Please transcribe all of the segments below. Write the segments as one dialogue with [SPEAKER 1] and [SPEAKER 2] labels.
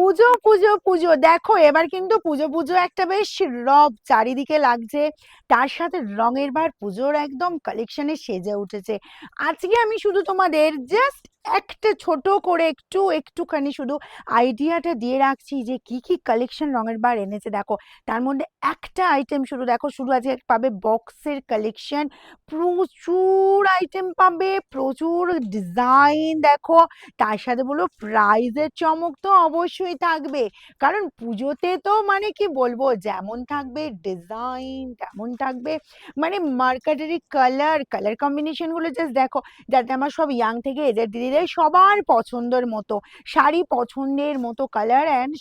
[SPEAKER 1] পুজো পুজো পুজো। দেখো, এবার কিন্তু পুজো পুজো একটা বেশ রব চারিদিকে লাগছে। তার সাথে রঙের বার পুজোর একদম কালেকশনে সেজে উঠেছে। আজকে আমি শুধু তোমাদের জাস্ট একটা ছোট করে একটু, একটুখানি শুধু আইডিয়াটা দিয়ে রাখছি যে কি কি কালেকশন রঙের বার এনেছে। দেখো, তার মধ্যে একটা আইটেম শুধু দেখো, শুধু আজকে পাবে বক্সের কালেকশন প্রচুর আইটেম পাবে, প্রচুর ডিজাইন দেখো। তার সাথে বলো প্রাইজের চমক তো অবশ্যই থাকবে। কারণ পুজোতে তো মানে কি বলব, যেমন থাকবে ডিজাইন তেমন থাকবে মানে মার্কাটারি কালার কালার কম্বিনেশনগুলো জাস্ট দেখো, যাতে আমার সব ইয়াং থেকে এদের দিদিদের সবার পছন্দের মতো, শাড়ি পছন্দের মতো কালার অ্যান্ড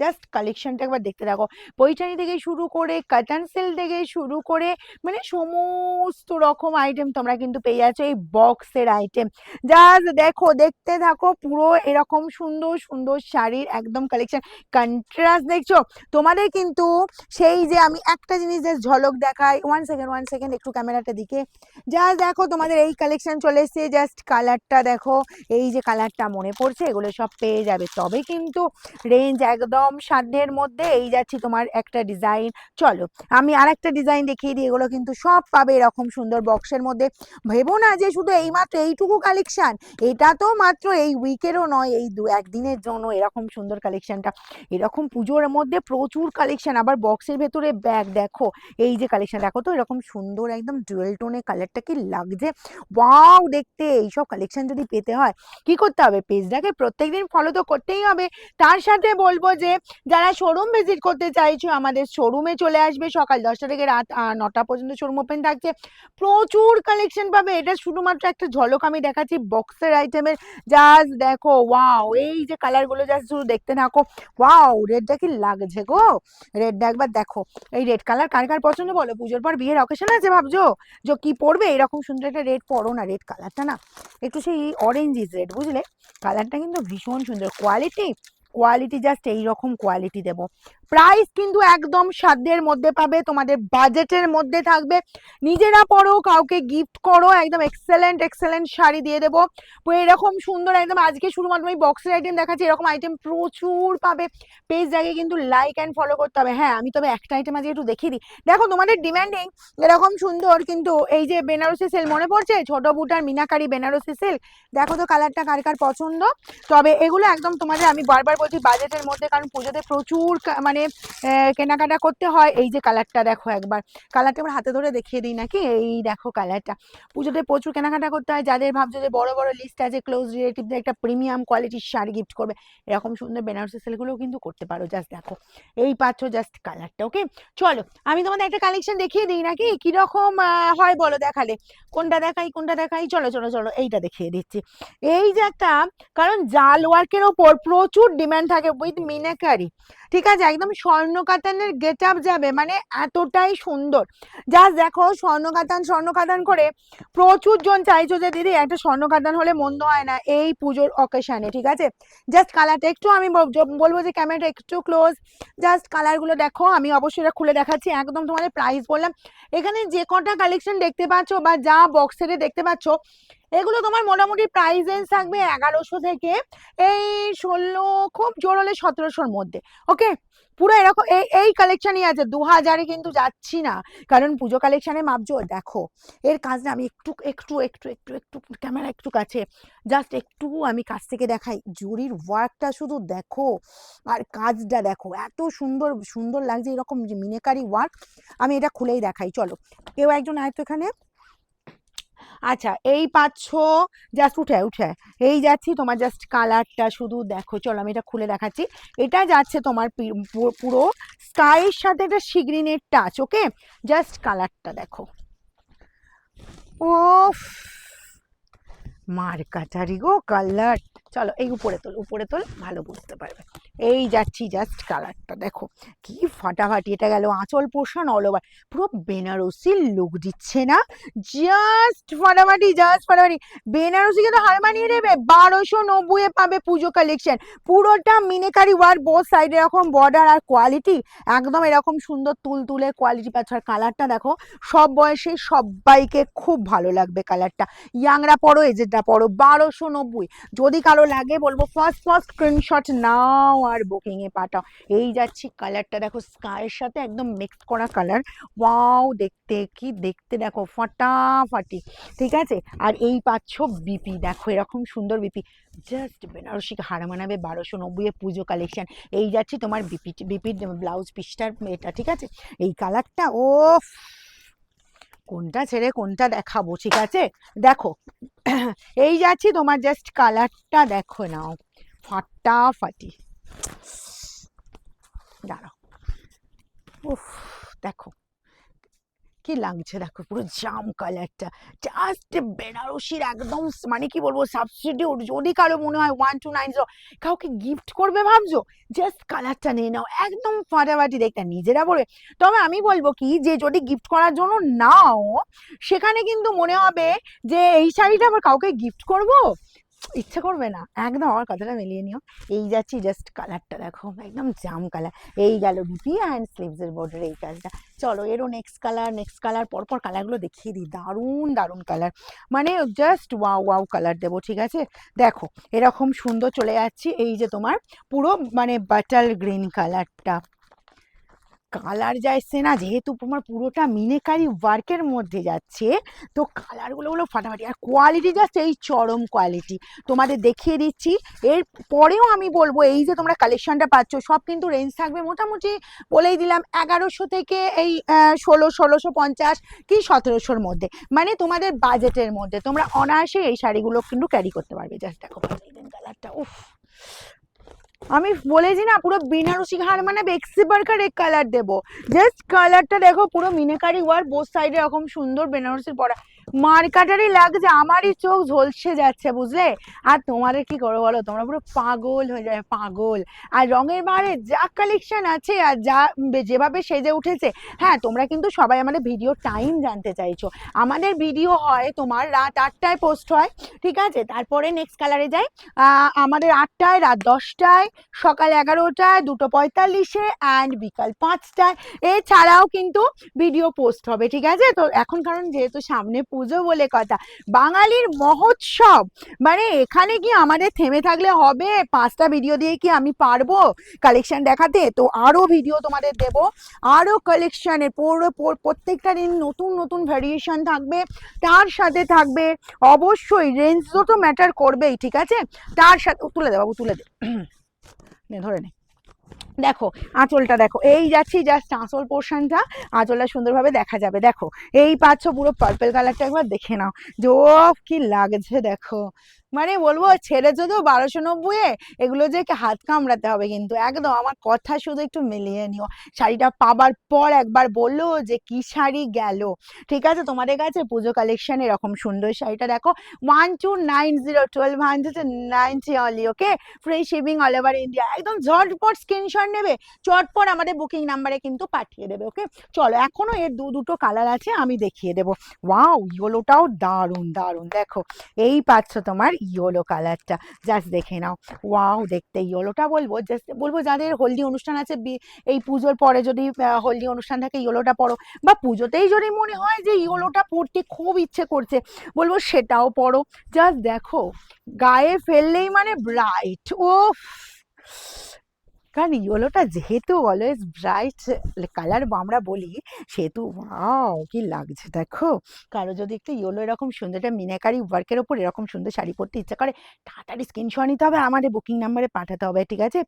[SPEAKER 1] জাস্ট কালেকশনটা একবার দেখতে থাকো। পৈঠানি থেকে শুরু করে কাটান সেল থেকে শুরু করে মানে সমস্ত রকম আইটেম তোমরা কিন্তু পেয়ে যাচ্ছ এই বক্সের আইটেম জাস্ট দেখো, দেখতে থাকো, পুরো এরকম সুন্দর সুন্দর শাড়ির একদম কালেকশন কন্ট্রাস্ট দেখছ? তোমাদের কিন্তু সেই যে আমি একটা জিনিস জাস্ট ঝলক দেখাই ওয়ান সেকেন্ড ওয়ান সেকেন্ড একটু ক্যামেরাটা দিকে। জাস্ট দেখো, তোমাদের এই কালেকশন চলে এসছে জাস্ট কালারটা দেখো। এই যে কালারটা মনে পড়ছে, এগুলো সব পেয়ে যাবে। তবে কিন্তু রেঞ্জ একদম সাধ্যের মধ্যে, এই যাচ্ছি তোমার একটা ডিজাইন চলো, আমি আর একটা ডিজাইন দেখিয়ে দিই, এগুলো কিন্তু সব পাবে এরকম সুন্দর বক্সের মধ্যে। ভেবো না যে শুধু এইমাত্র এইটুকু কালেকশন এটা তো মাত্র এই উইকেরও নয়, এই দু, একদিনের জন্য এরকম সুন্দর কালেকশনটা এরকম পুজোর মধ্যে প্রচুর কালেকশন আবার বক্সের ভেতরে ব্যাগ দেখো, এই যে কালেকশন দেখো তো এরকম সুন্দর একদম ডুয়েল টোনে কালারটা কি লাগছে। ওয়াও দেখতে! এইসব কালেকশন যদি পেতে হয়। কি করতে হবে? পেজটাকে প্রত্যেকদিন ফলো তো করতেই হবে। তার সাথে বলব যে, যারা শোরুম ভিজিট করতে চাইছো, আমাদের শোরুমে চলে আসবে। সকাল দশটা থেকে রাত নটা পর্যন্ত শোরুম ওপেন থাকছে। প্রচুর কালেকশন পাবে। এটা শুধুমাত্র একটা ঝলক আমি দেখাচ্ছি বক্সের আইটেমের জাস্ট দেখো ওয়াও এই যে কালারগুলো জাস্ট শুধু দেখতে থাকো। ওয়াও রেডটা কি লাগছে গো? রেডটা একবার দেখো। এই রেড কালার কার কার পছন্দ বলো? পুজোর পর বিয়ের অকেশন আছে ভাবছ? যে কি পরবে? এরকম সুন্দর একটা রেড পরো না। রেড কালারটা না। একটু সেই অরেঞ্জ ইজ রেড বুঝলে? কালারটা কিন্তু ভীষণ সুন্দর। কোয়ালিটি কোয়ালিটি জাস্ট এইরকম কোয়ালিটি দেবো। প্রাইস কিন্তু একদম সাধ্যের মধ্যে পাবে, তোমাদের বাজেটের মধ্যে থাকবে। নিজেরা পরো কাউকে গিফট করো, একদম এক্সেলেন্ট এক্সেলেন্ট শাড়ি দিয়ে দেবো। এরকম সুন্দর একদম আজকে শুধুমাত্র আমি বক্সের আইটেম দেখাচ্ছি, এরকম আইটেম প্রচুর পাবে। পেজটাকে কিন্তু লাইক অ্যান্ড ফলো করতে হবে। হ্যাঁ আমি তবে একটা আইটেম আজকে একটু দেখিয়ে দিই। দেখো, তোমাদের ডিমান্ডিং এরকম সুন্দর কিন্তু এই যে বেনারসি সেল মনে পড়ছে? ছোট বুটার মিনাকারি বেনারসি সেল দেখো তো কালারটা কার কার পছন্দ? তবে এগুলো একদম তোমাদের আমি বারবার বলছি বাজেটের মধ্যে, কারণ পুজোতে প্রচুর মানে কেনাকাটা করতে হয়। এই যে কালারটা দেখো একবার। কালারটা আমার হাতে ধরে দেখিয়ে দিই নাকি? এই দেখো কালারটা পুজোতে প্রচুর কেনাকাটা করতে হয়। যাদের ভাবছ যে বড় বড় লিস্ট আছে ক্লোজ রিলেটিভদের একটা প্রিমিয়াম কোয়ালিটির শাড়ি গিফট করবে, এরকম সুন্দর বেনারসি সেলগুলোও কিন্তু করতে পারো। জাস্ট দেখো। এই পাচ্ছ জাস্ট কালারটা ওকে চলো, আমি তোমাদের একটা কালেকশন দেখিয়ে দিই নাকি? কীরকম হয় বলো দেখালে। কোনটা দেখাই কোনটা দেখাই? চলো চলো চলো, এইটা দেখিয়ে দিচ্ছি। এই যে একটা, কারণ জাল ওয়ার্কের ওপর প্রচুর ডিমান্ড থাকে উইথ মিনাকারি ঠিক আছে? একদম স্বর্ণ কাতানের গেট আপ যাবে মানে এতটাই সুন্দর। জাস্ট দেখো স্বর্ণ কাতান স্বর্ণ কাতান করে প্রচুর জন চাইছো যে, দিদি, একটা স্বর্ণ কাতান হলে মন্দ হয় না। এই পুজোর অকেশনে ঠিক আছে? জাস্ট কালারটা একটু আমি বলব যে ক্যামেরাটা একটু ক্লোজ জাস্ট কালারগুলো দেখো, আমি অবশ্যই এটা খুলে দেখাচ্ছি। একদম তোমাদের প্রাইস বললাম। এখানে যে কটা কালেকশন দেখতে পাচ্ছ বা যা বক্সের দেখতে পাচ্ছ এগুলো তোমার মোটামুটি প্রাইস রেঞ্জ থাকবে এগারোশো থেকে এই ষোলো, খুব জোর হলে সতেরোশোর মধ্যে ওকে পুরো এরকম, এই এই কালেকশনই আছে, দু হাজারে কিন্তু যাচ্ছি না, কারণ পুজো কালেকশনে মাপজো দেখো, এর কাজটা আমি একটু একটু একটু একটু একটু ক্যামেরা একটু কাছে জাস্ট একটু আমি কাছ থেকে দেখাই, জুরির ওয়ার্কটা শুধু দেখো, আর কাজটা দেখো, এত সুন্দর সুন্দর লাগছে এরকম মিনেকারি ওয়ার্ক আমি এটা খুলেই দেখাই, চলো, কেউ একজন আয়তো এখানে? আচ্ছা এই পাচ্ছ জাস্ট উঠে উঠে। এই যাচ্ছি, তোমার জাস্ট কালারটা শুধু দেখো। চলো, আমি এটা খুলে দেখাচ্ছি। এটা যাচ্ছে তোমার পুরো স্কাইয়ের সাথে একটা সিগ্রিনের টাচ ওকে জাস্ট কালারটা দেখো। ও মার কাটারি গো কালার চলো, এই উপরে তোল উপরে তোল, ভালো বুঝতে পারবে। এই যাচ্ছি জাস্ট কালারটা দেখো। কি ফাটাফাটি এটা গেল, আঁচল পোষণ অল ওভার পুরো বেনারসি লুক দিচ্ছে না জাস্ট ফাটাফাটি জাস্ট ফাটাফাটি। বেনারসিকে তো হার মানিয়ে দেবে বারোশো নব্বইয়ে পাবে পুজো কালেকশন পুরোটা মিনেকারি ওয়ার বোথ সাইডে এরকম বর্ডার আর কোয়ালিটি একদম এরকম সুন্দর তুল তুলে কোয়ালিটি পাচ্ছ। আর কালারটা দেখো, সব বয়সে সবাইকে খুব ভালো লাগবে কালারটা ইয়াংরা পড়ো এজেডরা পড়ো বারোশো নব্বই। যদি কারও লাগে বলব ফার্স্ট ফার্স্ট স্ক্রিনশট নাও। আমার বুকিং এ পাঠাও। এই যাচ্ছি কালারটা দেখো স্কাইয়ের সাথে একদম মিক্স করা কালার ওয়াও দেখতে কি, দেখতে দেখো, ফাটাফাটি, ঠিক আছে? আর এই পাচ্ছ বিপি দেখো এরকম সুন্দর বিপি জাস্ট বেনারসি হার মানাবে বারোশো নব্বই পুজো কালেকশন এই যাচ্ছি তোমার বিপি বিপির ব্লাউজ পিসটার এটা, ঠিক আছে? এই কালারটা ও কোনটা ছেড়ে কোনটা দেখাবো, ঠিক আছে? দেখো, এই যাচ্ছি তোমার জাস্ট কালারটা দেখো নাও। ফাটাফাটি। দাঁড়াও। উফ, দেখো। কি লাগছে দেখো, পুরো জাম কালারটা। জাস্ট বেনারসির একদম মানে কি বলব সাবস্টিটিউট যদি কারও মনে হয় ওয়ান টু নাইন জিরো কাউকে গিফট করবে ভাবছ? জাস্ট কালারটা নিয়ে নাও, একদম ফাটাফাটি দেখতে। নিজেরা পড়বে তবে আমি বলব কি, যে যদি গিফট করার জন্য নাও, সেখানে কিন্তু মনে হবে যে এই শাড়িটা আবার কাউকে গিফট করব? ইচ্ছে করবে না। একদম আমার কথাটা মিলিয়ে নিও। এই যাচ্ছি জাস্ট কালারটা দেখো, একদম জাম কালার এই গেল বিপি অ্যান্ড স্লিভসের বর্ডার এই কাজটা চলো এরও নেক্সট কালার নেক্সট কালার পরপর কালারগুলো দেখিয়ে দিই। দারুণ দারুণ কালার মানে জাস্ট ওয়াও ওয়াও কালার দেবো, ঠিক আছে? দেখো, এরকম সুন্দর চলে যাচ্ছি। এই যে তোমার পুরো মানে বাটার গ্রিন কালারটা কালার যা এসছে না যেহেতু তোমার পুরোটা মিনেকারি ওয়ার্কের মধ্যে যাচ্ছে, তো কালারগুলো হলো ফাটাফাটি। আর কোয়ালিটি জাস্ট এই চরম কোয়ালিটি তোমাদের দেখিয়ে দিচ্ছি। এর পরেও আমি বলব, এই যে তোমরা কালেকশনটা পাচ্ছ, সব কিন্তু রেঞ্জ থাকবে মোটামুটি বলেই দিলাম এগারোশো থেকে এই ষোলো, ষোলোশো পঞ্চাশ কি সতেরোশোর মধ্যে। মানে তোমাদের বাজেটের মধ্যে। তোমরা অনায়াসে এই শাড়িগুলো কিন্তু ক্যারি করতে পারবে। জাস্ট দেখো কালারটা উফ। আমি বলেছি না, পুরো বেনারসি ঘাট মানে বেক্সি বার্কার এক কালার দেবো। জাস্ট কালারটা দেখো, পুরো মিনেকারি ওয়ার বোথ সাইডে এরকম সুন্দর বেনারসির পরা মার্কাটারই লাগছে, আমারই চোখ ঝলসে যাচ্ছে, বুঝলে? আর তোমাদের কি করো বলো? তোমরা পুরো পাগল হয়ে যায় পাগল। আর রঙের বারে যা কালেকশন আছে আর যা যেভাবে সেজে উঠেছে হ্যাঁ তোমরা কিন্তু সবাই আমাদের ভিডিও টাইম জানতে চাইছো। আমাদের ভিডিও হয় তোমার রাত আটটায় পোস্ট হয়, ঠিক আছে? তারপরে নেক্সট কালারে যাই। আমাদের আটটায়, রাত দশটায়, সকাল এগারোটায়, দুটো পঁয়তাল্লিশে অ্যান্ড বিকাল পাঁচটায়। এছাড়াও কিন্তু ভিডিও পোস্ট হবে, ঠিক আছে? তো এখন কারণ যেহেতু সামনে পুজো বলে কথা। বাঙালির মহোৎসব মানে এখানে কি আমাদের থেমে থাকলে হবে? পাঁচটা ভিডিও দিয়ে কি আমি পারব কালেকশন দেখাতে? তো আরও ভিডিও তোমাদের দেব। আরও কালেকশানের পুরো, পুরো- প্রত্যেকটা দিন নতুন নতুন ভ্যারিয়েশন থাকবে। তার সাথে থাকবে অবশ্যই রেঞ্জ তো ম্যাটার করবেই, ঠিক আছে? তার সাথে তুলে দে বাবু, তুলে দে। ধরে নে। দেখো, আঁচলটা দেখো, এই যাচ্ছি জাস্ট আঁচল পোর্শনটা আঁচলটা সুন্দরভাবে দেখা যাবে, দেখো, এই পাচ্ছ পুরো পার্পেল কালারটা একবার দেখে নাও যে কি লাগছে দেখো। মানে বলব ছেড়ে যদিও বারোশো নব্বইয়ে এগুলো যে হাত কামড়াতে হবে কিন্তু একদম আমার কথা শুধু একটু মিলিয়ে নিও। শাড়িটা পাবার পর একবার বলল যে কি শাড়ি গেল। ঠিক আছে, তোমাদের কাছে পুজো কালেকশন এরকম সুন্দর শাড়িটা দেখো। One two nine zero twelve hundred ninety only okay free shipping all over India একদম ঝটপট স্ক্রিনশট নেবে, চটপট আমাদের বুকিং নাম্বারে কিন্তু পাঠিয়ে দেবে ওকে চলো, এখনও এর দু দুটো কালার আছে, আমি দেখিয়ে দেবো। ওয়াও ইয়োলোটাও দারুণ দারুণ। দেখো, এই পাচ্ছ তোমার ইয়োলো কালারটা জাস্ট দেখে নাও। ওয়াও দেখতে ইয়োলোটা বলব। জাস্ট বলব যাদের হলদি অনুষ্ঠান আছে এই পুজোর পরে যদি হলদি অনুষ্ঠান থাকে ইয়োলোটা পরো বা পুজোতেই যদি মনে হয় যে ইয়োলোটা পরতে খুব ইচ্ছে করছে, বলব সেটাও পরো জাস্ট দেখো, গায়ে ফেললেই মানে ব্রাইট ও কারণ ইয়েলোটা যেহেতু অলওয়েজ ব্রাইট কালার আমরা বলি, সেহেতু ওয়াও কি লাগছে দেখো। কারও যদি একটু ইয়েলো এরকম সুন্দর একটা মিনাকারি ওয়ার্কের ওপর এরকম সুন্দর শাড়ি পরতে ইচ্ছা করে, তাড়াতাড়ি স্ক্রিনশট নিতে হবে, আমাদের বুকিং নাম্বারে পাঠাতে হবে, ঠিক আছে?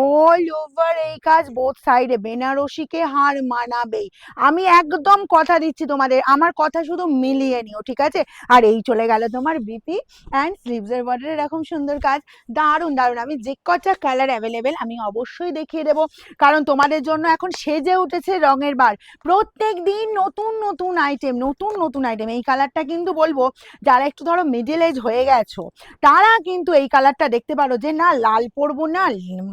[SPEAKER 1] অল ওভার এই কাজ বোথ সাইডে বেনারসিকে হার মানাবেই। আমি একদম কথা দিচ্ছি তোমাদের, আমার কথা শুধু মিলিয়ে নিও, ঠিক আছে? আর এই চলে গেল তোমার বিপি অ্যান্ড স্লিভসের বর্ডার এরকম সুন্দর কাজ। দারুণ দারুণ, আমি যে কটা কালার অ্যাভেলেবেল আমি অবশ্যই দেখিয়ে দেবো। কারণ তোমাদের জন্য এখন সেজে উঠেছে রঙের বার। প্রত্যেক দিন নতুন নতুন আইটেম নতুন নতুন আইটেম এই কালারটা কিন্তু বলব, যারা একটু ধরো মিডিল এজ হয়ে গেছো, তারা কিন্তু এই কালারটা দেখতে পারো যে না, লাল পরবো না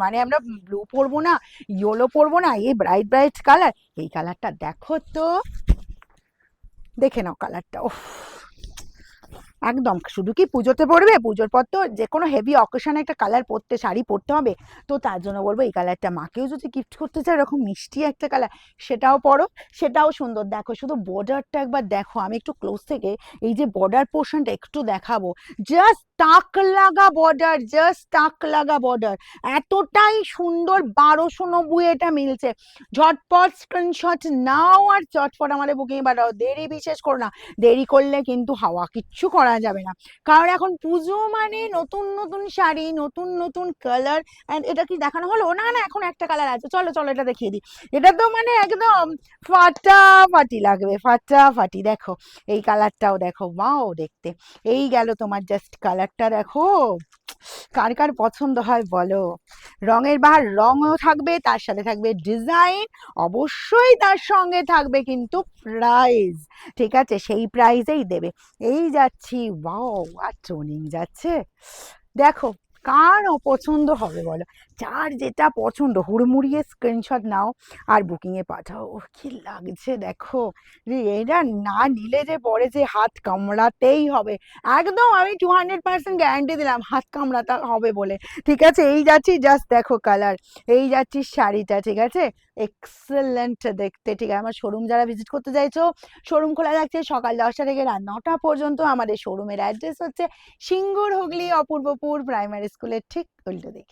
[SPEAKER 1] মানে আমরা ব্লু পরবো না ইয়েলো পরবো না, এই ব্রাইট ব্রাইট কালার এই কালারটা দেখো তো। দেখে নাও কালারটা ওফ একদম। শুধু কি পুজোতে পরবে? পুজোর পর তো যে কোনো হেভি অকেশনে একটা কালার পরতে, শাড়ি পরতে হবে। তো তার জন্য বলব এই কালারটা মাকেও যদি গিফট করতে চাও, এরকম মিষ্টি একটা কালার সেটাও পরো, সেটাও সুন্দর। দেখো, শুধু বর্ডারটা একবার দেখো। আমি একটু ক্লোজ থেকে এই যে বর্ডার পোর্শনটা একটু দেখাবো। জাস্ট টাক লাগা বর্ডার জাস্ট টাক লাগা বর্ডার এতটাই সুন্দর, বারোশো নব্বই এটা মিলছে। ঝটপট স্ক্রিনশট নাও আর চটপট আমাদের বুকিং পাঠাও। দেরি বিশেষ করো না। দেরি করলে কিন্তু হাওয়া কিচ্ছু করা যাবে না। কারণ এখন পুজো মানে নতুন নতুন শাড়ি, নতুন নতুন কালার অ্যান্ড এটা কি দেখানো হলো? না না, এখন একটা কালার আছে। চলো চলো, এটা দেখিয়ে দিই। এটা তো মানে একদম ফাটাফাটি লাগবে, ফাটাফাটি। দেখো, এই কালারটাও দেখো। মাও দেখতে। এই গেল তোমার জাস্ট কালারটা দেখো। কার কার পছন্দ হয় বলো? রঙের বাহার রঙও থাকবে, তার সাথে থাকবে ডিজাইন অবশ্যই তার সঙ্গে থাকবে কিন্তু প্রাইজ ঠিক আছে? সেই প্রাইজেই দেবে। এই যাচ্ছি ওয়াও আর ট্রোনিং যাচ্ছে। দেখো, কার পছন্দ হবে বলো? যার যেটা পছন্দ, হুড়মুড়িয়ে স্ক্রিনশট নাও আর বুকিংয়ে পাঠাও। ও কি লাগছে দেখো। এটা না নিলে যে পরে যে হাত কামড়াতেই হবে। একদম আমি টু হান্ড্রেড পার্সেন্ট গ্যারান্টি দিলাম, হাত কামড়াতে হবে বলে। ঠিক আছে, এই যাচ্ছি জাস্ট দেখো কালার এই যাচ্ছি শাড়িটা, ঠিক আছে? এক্সেলেন্ট দেখতে, ঠিক আছে? আমার শোরুম যারা ভিজিট করতে চাইছো শোরুম খোলা থাকছে সকাল দশটা থেকে রাত নটা পর্যন্ত। আমাদের শোরুমের অ্যাড্রেস হচ্ছে সিঙ্গুর হুগলি অপূর্বপুর প্রাইমারি স্কুলের ঠিক উল্টো দিকে।